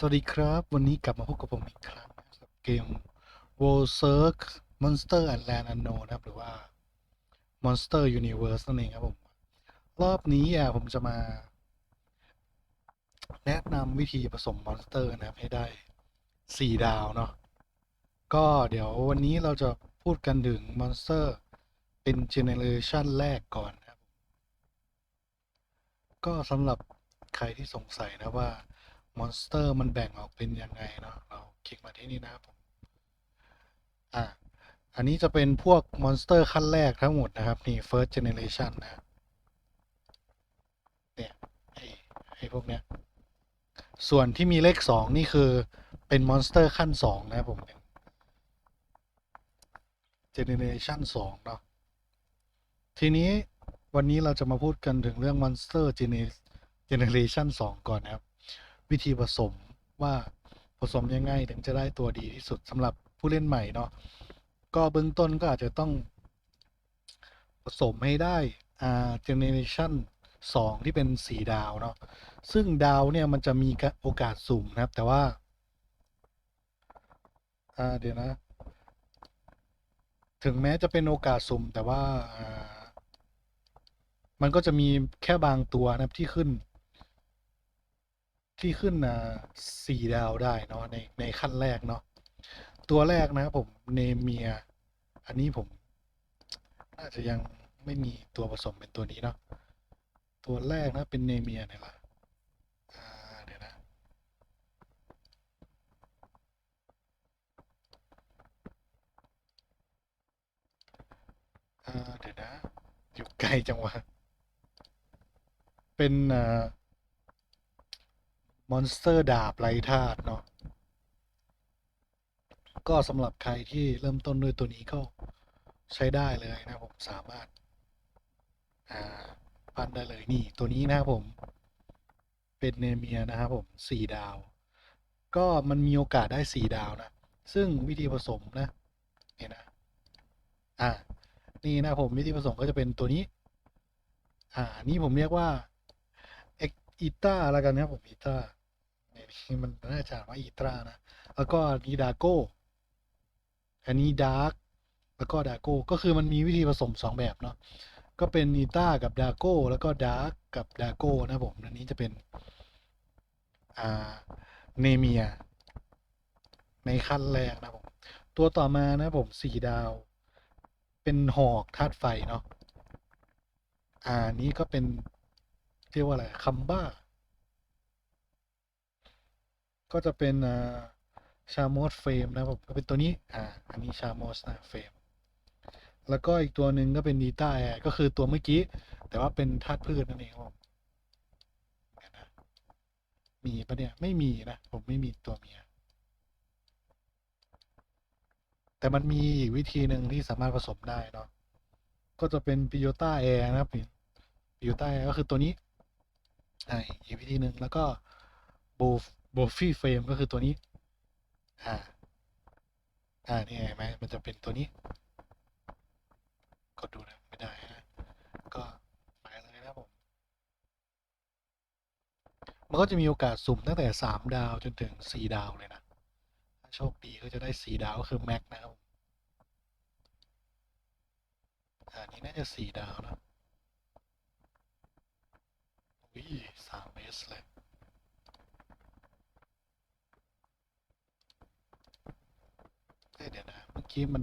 สวัสดีครับ วันนี้กลับมาพบกับผมอีกครั้งนะครับเกม World Search Monster and Land Unknown นะครับ หรือว่า Monster Universe นั่นเองครับผม รอบนี้อะผมจะมา แนะนำวิธีผสมมอนสเตอร์นะครับให้ได้ 4 ดาวเนาะก็เดี๋ยววันนี้เราจะพูดกันถึงมอนสเตอร์เป็นเจเนเรชันแรกก่อนนะครับ ก็สำหรับใครที่สงสัยนะว่า มอนสเตอร์มันแบ่งออกเป็นยังไงเนาะเราคลิกมาที่นี่นะครับผมอะอันนี้จะเป็นพวกมอนสเตอร์ขั้นแรกทั้งหมดนะครับ นี่ first generation นะเนี่ยไอ้ไอ้พวกเนี้ยส่วนที่มีเลขสองนี่คือเป็นมอนสเตอร์ขั้นสองนะผม generation สองเนาะทีนี้วันนี้เราจะมาพูดกันถึงเรื่อง Monster Gene- Generation 2ก่อนนะครับ วิธีผสมว่าผสมยังไงถึงจะได้ตัวดีที่สุดสำหรับผู้เล่นใหม่เนาะก็เบื้องต้นก็อาจจะต้องผสมให้ได้อ่า Generation 2ที่เป็น 4 ดาวเนาะซึ่งดาวเนี่ยมันจะมีโอกาสสุ่มนะครับ แต่ว่าอ่าเดี๋ยวนะ ถึงแม้จะเป็นโอกาสสุ่มแต่ว่าอ่ามันก็จะมีแค่บางตัวนะครับที่ขึ้น ที่ขึ้นอ่าสี่ดาวได้เนาะในในขั้นแรกเนาะตัวแรกนะครับผมเนเมีย อันนี้ผม น่าจะยังไม่มีตัวผสมเป็นตัวนี้เนาะตัวแรกนะเป็นเนเมียเนี่ยละอ่าเดี๋ยวนะอ่าเดี๋ยวนะ อยู่ไกลจังวะ เป็นอ่า มอนสเตอร์ดาบไร้ธาตุเนาะก็สำหรับใครที่เริ่มต้นด้วยตัวนี้ก็ใช้ได้เลยนะผมสามารถอ่าปันได้เลยนี่ตัวนี้นะครับผมเป็นเนเมียนะครับผมสี่ดาว ก็มันมีโอกาสได้สี่ดาวนะ ซึ่งวิธีผสมนะเนี่ยนะอ่านี่นะผมวิธีผสมก็จะเป็นตัวนี้ อ่านี่ผมเรียกว่าเอ็กอีต้าแล้วกันนะครับผมอีต้า นี่มันน่าจะอ่านว่าอีต้านะ แล้วก็นี้ดาโก้อันนี้ดาร์กแล้วก็ดาโก้ก็คือมันมีวิธีผสมสองแบบเนาะก็เป็นอีต้ากับดาโก้แล้วก็ดาร์กกับดาโก้นะผมอันนี้จะเป็นอ่าเนเมีย ในขั้นแรกนะผมตัวต่อมานะผมสี่ดาว เป็นหอกธาตุไฟเนาะอ่านี้ก็เป็นเรียกว่าอะไรคัมบ้า ก็จะเป็นชาโมสเฟรมนะผมก็เป็นตัวนี้ อ่า อันนี้ชาโมสนะเฟรม แล้วก็อีกตัวหนึ่งก็เป็นดีต้าแอร์ก็คือตัวเมื่อกี้ แต่ว่าเป็นธาตุพืชนั่นเองครับมีปะเนี่ย ไม่มีนะ ผมไม่มีตัวเมีย แต่มันมีอีกวิธีหนึ่งที่สามารถผสมได้เนาะ ก็จะเป็นปิโยต้าแอร์นะครับปิโยต้าแอร์ก็คือตัวนี้อ่าอีกวิธีหนึ่งแล้วก็โบ โบฟี่เฟรมก็คือตัวนี้ อ่า อ่า นี่เห็นไหมมันจะเป็นตัวนี้ กดดูนะไม่ได้นะก็ไปเลยนะครับผม มันก็จะมีโอกาสสุ่มตั้งแต่สามดาวจนถึงสี่ดาวเลยนะ ถ้าโชคดีก็จะได้สี่ดาวก็คือแม็กนะครับผมอ่านี่น่าจะสี่ดาวนะวิสามเมสเลย เดี๋ยวนะเมื่อกี้มัน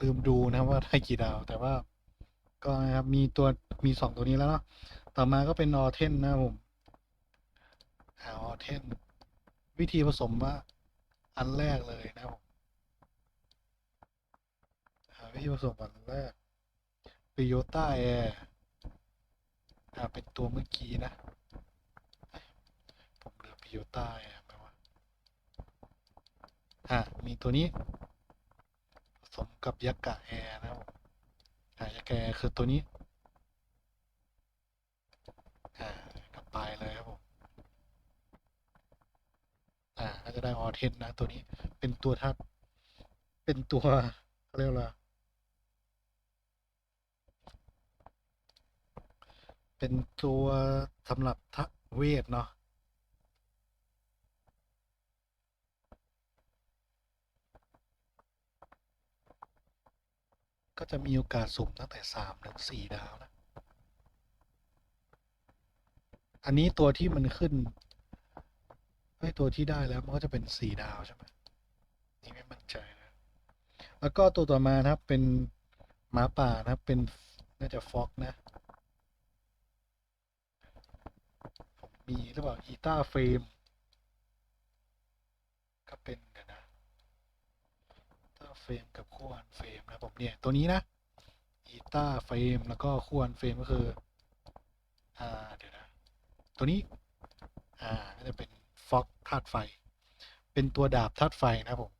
ลืมดูนะว่าได้กี่ดาว แต่ว่า ก็นะครับมีตัวมีสองตัวนี้แล้วเนาะต่อมาก็เป็นออเทนนะผมอ่าออเทนวิธีผสมว่า อันแรกเลยนะผมอ่าวิธีผสมอันแรกปิโยต้าแอร์เป็นตัวเมื่อกี้นะ ผมเหลือปิโยต้าแอร์ ไหมวะอ่ามีตัวนี้ ผสมกับยักษ์กะแอร์นะครับผมอ่ายักษ์กะแอร์คือตัวนี้อ่ากลับไปเลยครับผมอ่าก็จะได้ออเทนนะตัวนี้เป็นตัวทัดเป็นตัวเขาเรียกว่าเป็นตัวสำหรับทะเวทเนาะ จะมีโอกาสสุ่มตั้งแต่สามถึงสี่ดาวนะ อันนี้ตัวที่มันขึ้นไอ้ตัวที่ได้แล้วมันก็จะเป็นสี่ดาวใช่ไหมนี่ไม่มั่นใจนะ แล้วก็ตัวต่อมานะครับเป็นหมาป่านะครับเป็นน่าจะฟ็อกนะผมมีหรือเปล่าอีตาเฟรมก็เป็น เฟรมกับคู่อันเฟรมนะผมเนี่ยตัวนี้นะอีตาเฟรมแล้วก็คู่อันเฟรมก็คืออ่าเดี๋ยวนะตัวนี้อ่าก็จะเป็นฟ็อกธาตุไฟ เป็นตัวดาบธาตุไฟนะครับผม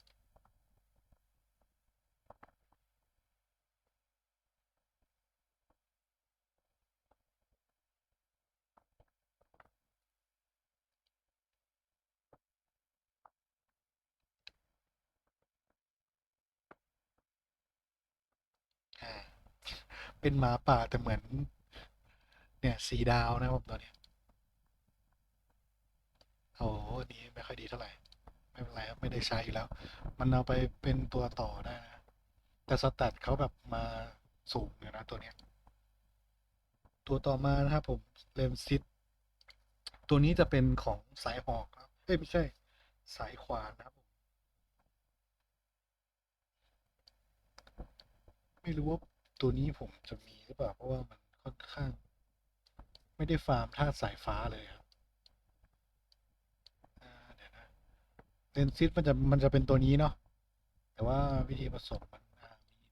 เป็นหมาป่าแต่เหมือน เนี่ยสีดาวนะครับผมตัวเนี้ยโอ้โหอันนี้ไม่ค่อยดีเท่าไหร่ ไม่เป็นไรครับไม่ได้ใช้อยู่แล้ว มันเอาไปเป็นตัวต่อได้นะแต่สแตทเขาแบบมาสูงอยู่นะตัวเนี้ยตัวต่อมานะครับผมเลมซิตตัวนี้จะเป็นของสายหอกครับเอ้ยไม่ใช่ สายขวานนะครับผม ไม่รู้ว่าตัวนี้ผมจะมีหรือเปล่า เพราะว่ามันค่อนข้าง ไม่ได้ฟาร์มธาตุสายฟ้าเลยครับเดี๋ยวนะเลนซิตมันจะมันจะเป็นตัวนี้เนาะแต่ว่าวิธีผสมมันมี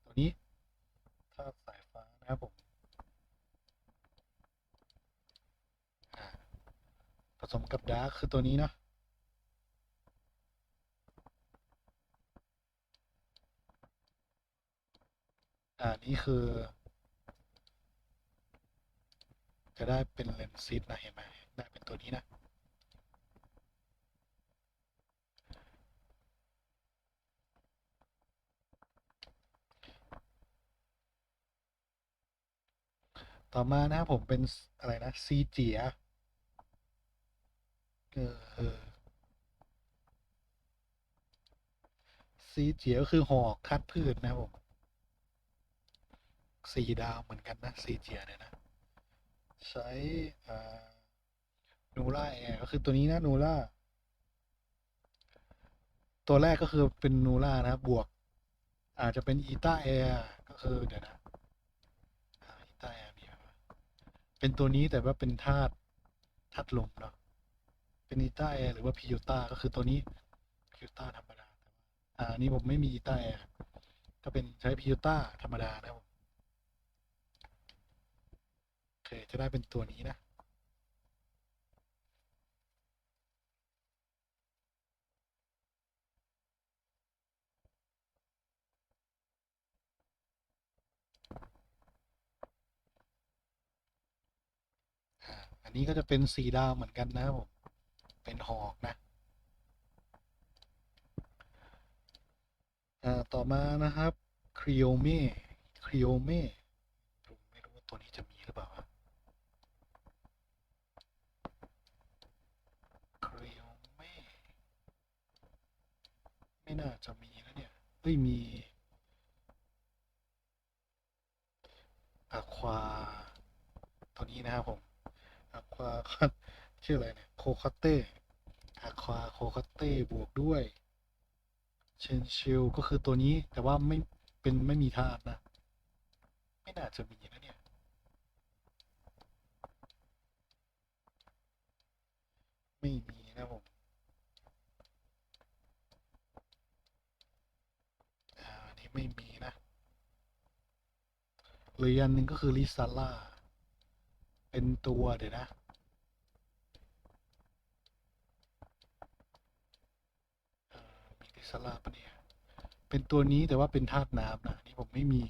ตัวนี้ธาตุสายฟ้านะครับผมผสมกับดาร์คคือตัวนี้เนาะ อ่านี่คือ จะได้เป็นเลนส์ซิตนะเห็นไหมได้เป็นตัวนี้นะต่อมานะครับผมเป็นอะไรนะซีเจียเออซีเจียก็คือหอกคัดพืชนะครับผม สี่ดาวเหมือนกันนะซีเจียเนี่ยนะ ใช้นูล่าแอร์ก็คือตัวนี้นะนูล่าตัวแรกก็คือเป็นนูล่านะครับบวก อาจจะเป็นอีตาแอร์ก็คือเดี๋ยวนะอีตาแอร์มีเป็นตัวนี้แต่ว่าเป็นธาตุธาตุลมเนาะเป็นอีตาแอร์หรือว่าพิโยต้าก็คือตัวนี้พิโยต้าธรรมดาอ่านี้ผมไม่มีอีตาแอร์ก็เป็นใช้พิโยต้าธรรมดานะครับผมโอเค จะได้เป็นตัวนี้นะ อันนี้ก็จะเป็นสีดาวเหมือนกันนะครับผม เป็นหอกนะต่อมานะครับคริโอเม่คริโอเม่ไม่รู้ว่าตัวนี้จะมีหรือเปล่าครับคริโอเม่ ไม่น่าจะมีนะเนี่ยเอ้ยมีอะควาตัวนี้นะครับผมอะควาชื่ออะไรเนี่ยโคคาเต้อะควาโคคาเต้บวกด้วยเชนชิลก็คือตัวนี้แต่ว่าไม่เป็นไม่มีธาตุนะ ไม่น่าจะมีนะเนี่ย ไม่มีนะผม อ่าอันนี้ไม่มีนะ เหลืออันหนึ่งก็คือลิซาร่าเป็นตัวเดี๋ยวนะ มีลิซาร่าปะเนี่ย เป็นตัวนี้แต่ว่าเป็นธาตุน้ำนะนนี่ผมไม่มี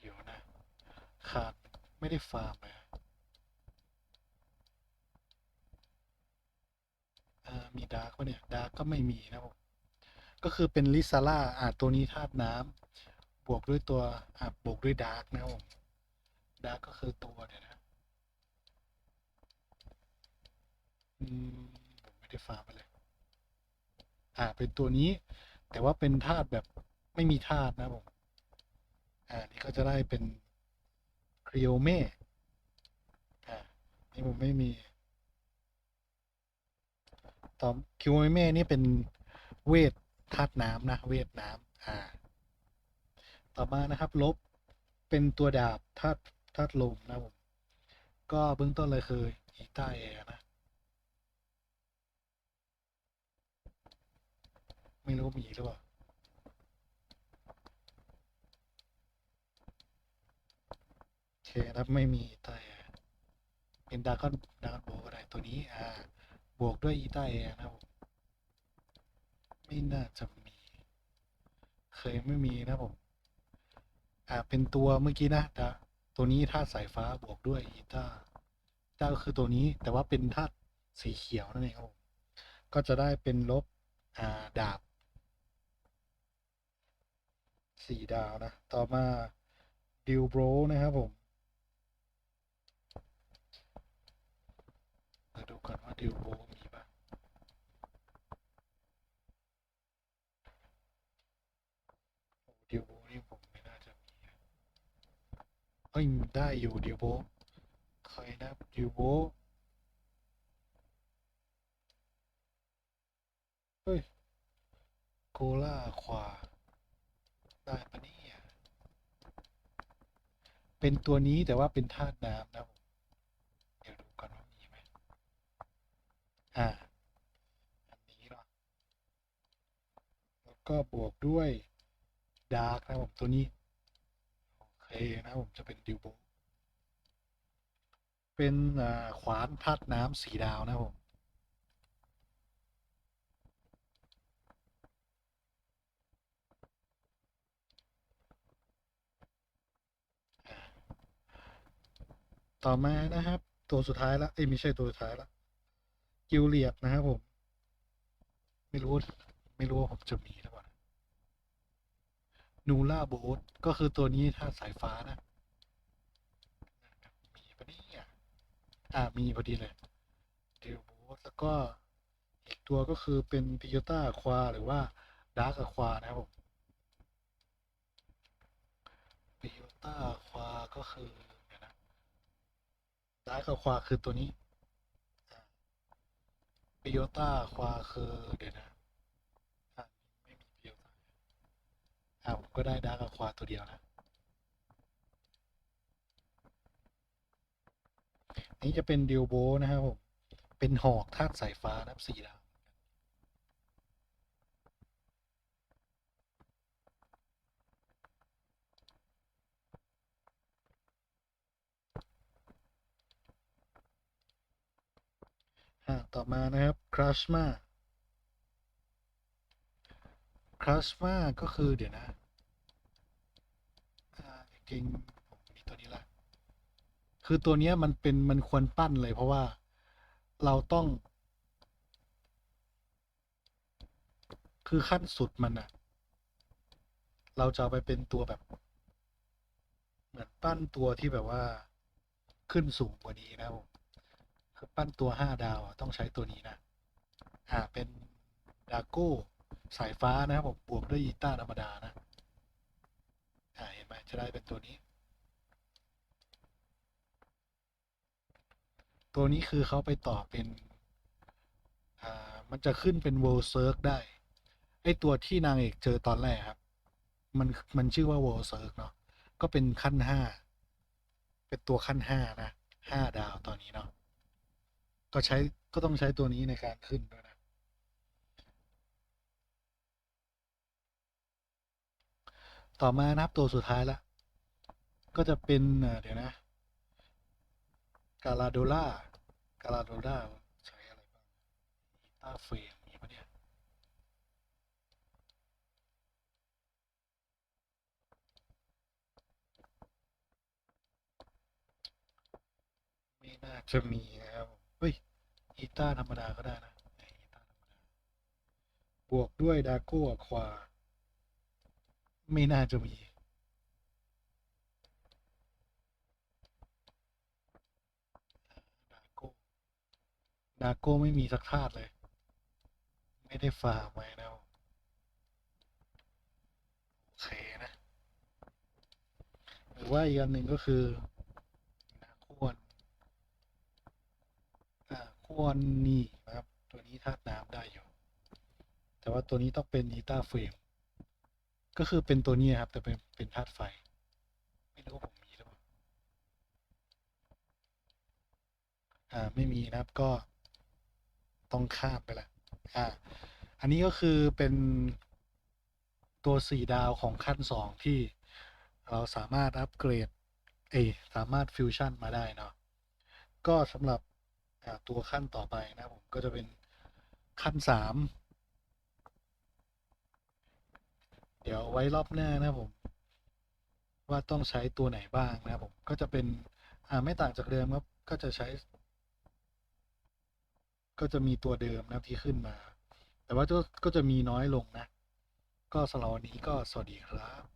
เดี๋ยวนะ ขาดไม่ได้ฟาร์มเลยอ่ามี ดาร์กปะเนี่ยดาร์กก็ไม่มีนะผมก็คือเป็นลิซาร่าอ่าตัวนี้ธาตุน้ำบวกด้วยตัวอ่าบวกด้วยดาร์กนะผมดาร์กก็คือตัวเดี๋ยนะอืมผมไม่ได้ฟาร์มไปเลย อ่าเป็นตัวนี้ แต่ว่าเป็นธาตุแบบไม่มีธาตุนะผมอ่านี่ก็จะได้เป็นคริโอเม่อ่านี่ผมไม่มี ต่อคิวเม่นี่เป็นเวทธาตุน้ำนะ เวทน้ำอ่า ต่อมานะครับลบเป็นตัวดาบธาตุธาตุลมนะผมก็เบื้องต้นเลยคืออีต้าแอร์นะ ไม่รู้มีหรือเปล่าโอเคครับไม่มีอีต้าแอร์เป็นดากอนดากอนโบก็ได้ตัวนี้อ่า บวกด้วยอีต้าแอนะครับผมไม่น่าจะมี เคยไม่มีนะผม อ่า เป็นตัวเมื่อกี้นะแต่ตัวนี้ธาตุสายฟ้าบวกด้วยอีต้าต้าก็คือตัวนี้แต่ว่าเป็นธาตุสีเขียวนั่นเองครับผมก็จะได้เป็นลบอ่าดาบสี่ดาวนะ ต่อมาดิวโบรนะครับผมมาดูก่อนว่าดิวโบรมีป่ะ โอ้ดิวโบนี่ผมไม่น่าจะมีนะ เอ้ยได้อยู่ดิวโบเคยนะดิวโบเฮ้ยโกล่าควา ได้ปะเนี่ยเป็นตัวนี้แต่ว่าเป็นธาตุน้ำนะผมเดี๋ยวดูก่อนว่ามีไหมอ่าอันนี้เนาะแล้วก็บวกด้วยดาร์กนะผมตัวนี้ โอเคนะผมจะเป็นดิวโบเป็นขวานธาตุน้ำสีดาวนะผมต่อมานะครับ ตัวสุดท้ายละเอ้ไม่ใช่ตัวสุดท้ายละกิลเลียดนะครับผม ไม่รู้ ไม่รู้ว่าผมจะมีหรือเปล่า นูล่าโบสก็คือตัวนี้ถ้าสายฟ้านะ มีปะเนี่ยอ่ามีพอดีเลยเดลโบสแล้วก็อีกตัวก็คือเป็นพิโยต้าควาหรือว่าดาร์กควานะครับผมพิโยต้าควาก็คือนะดาร์กควาคือตัวนี้พิโยต้าควาคือเดี๋ยวนะไม่มีพิโยต้า อ่าผมก็ได้ดาร์กควาตัวเดียวนะนี้จะเป็นดิวโบนะครับผม เป็นหอกธาตุสายฟ้านะครับสี่ดาวต่อมานะครับคราชมาคราชมาก็คือเดี๋ยวนะ อ่งมีตัวนี้ละคือตัวเนี้ยมันเป็นมันควรปั้นเลย เพราะว่าเราต้อง คือขั้นสุดมันอะเราจะไปเป็นตัวแบบ เหมือนปั้นตัวที่แบบว่าขึ้นสูงกว่านี้นะครับผมคือปั้นตัวห้าดาวอะต้องใช้ตัวนี้นะอ่าเป็นดาโก้สายฟ้านะครับผมบวกด้วยอีต้าธรรมดานะ อ่าเห็นไหมจะได้เป็นตัวนี้ ตัวนี้คือเขาไปต่อเป็นอ่ามันจะขึ้นเป็น World Circ ได้ ไอตัวที่นางเอกเจอตอนแรกครับ มันมันชื่อว่า World Circ เนาะก็เป็นขั้นห้าเป็นตัวขั้นห้านะห้าดาวตอนนี้เนาะก็ใช้ก็ต้องใช้ตัวนี้ในการขึ้นด้วยนะ ต่อมานะครับตัวสุดท้ายละก็จะเป็นเดี๋ยวนะกาลาโดล่ากาลาโดล่าใช้อะไรบ้างอีตาเฟรมมีปะเนี่ยไม่น่าจะมีนะครับเฮ้ยอีตาธรรมดาก็ได้นะอีตาธรรมดาบวกด้วยดาโก้ควา ไม่น่าจะมีดาโก้ดาโก้ไม่มีสักธาตุเลย ไม่ได้ฟาร์มไว้นะโอเคนะ หรือว่าอีกอันหนึ่งก็คือนะควรอ่าควรนี่นะครับ ตัวนี้ธาตุน้ำได้อยู่ แต่ว่าตัวนี้ต้องเป็นอีตาเฟรม ก็คือเป็นตัวนี้ครับ แต่เป็นเป็นธาตุไฟ ไม่รู้ว่าผมมีหรือเปล่าอ่าไม่มีนะครับก็ต้องข้ามไปละอ่า อันนี้ก็คือเป็นตัวสี่ดาวของขั้นสองที่เราสามารถอัปเกรดเอสามารถฟิวชั่นมาได้เนาะก็สำหรับอ่าตัวขั้นต่อไปนะผมก็จะเป็นขั้นสาม เดี๋ยวไว้รอบหน้านะผม ว่าต้องใช้ตัวไหนบ้างนะผมก็จะเป็นอ่าไม่ต่างจากเดิมครับ ก็จะใช้ ก็จะมีตัวเดิมนะที่ขึ้นมา แต่ว่าก็ก็จะมีน้อยลงนะ ก็สำหรับวันนี้ก็สวัสดีครับ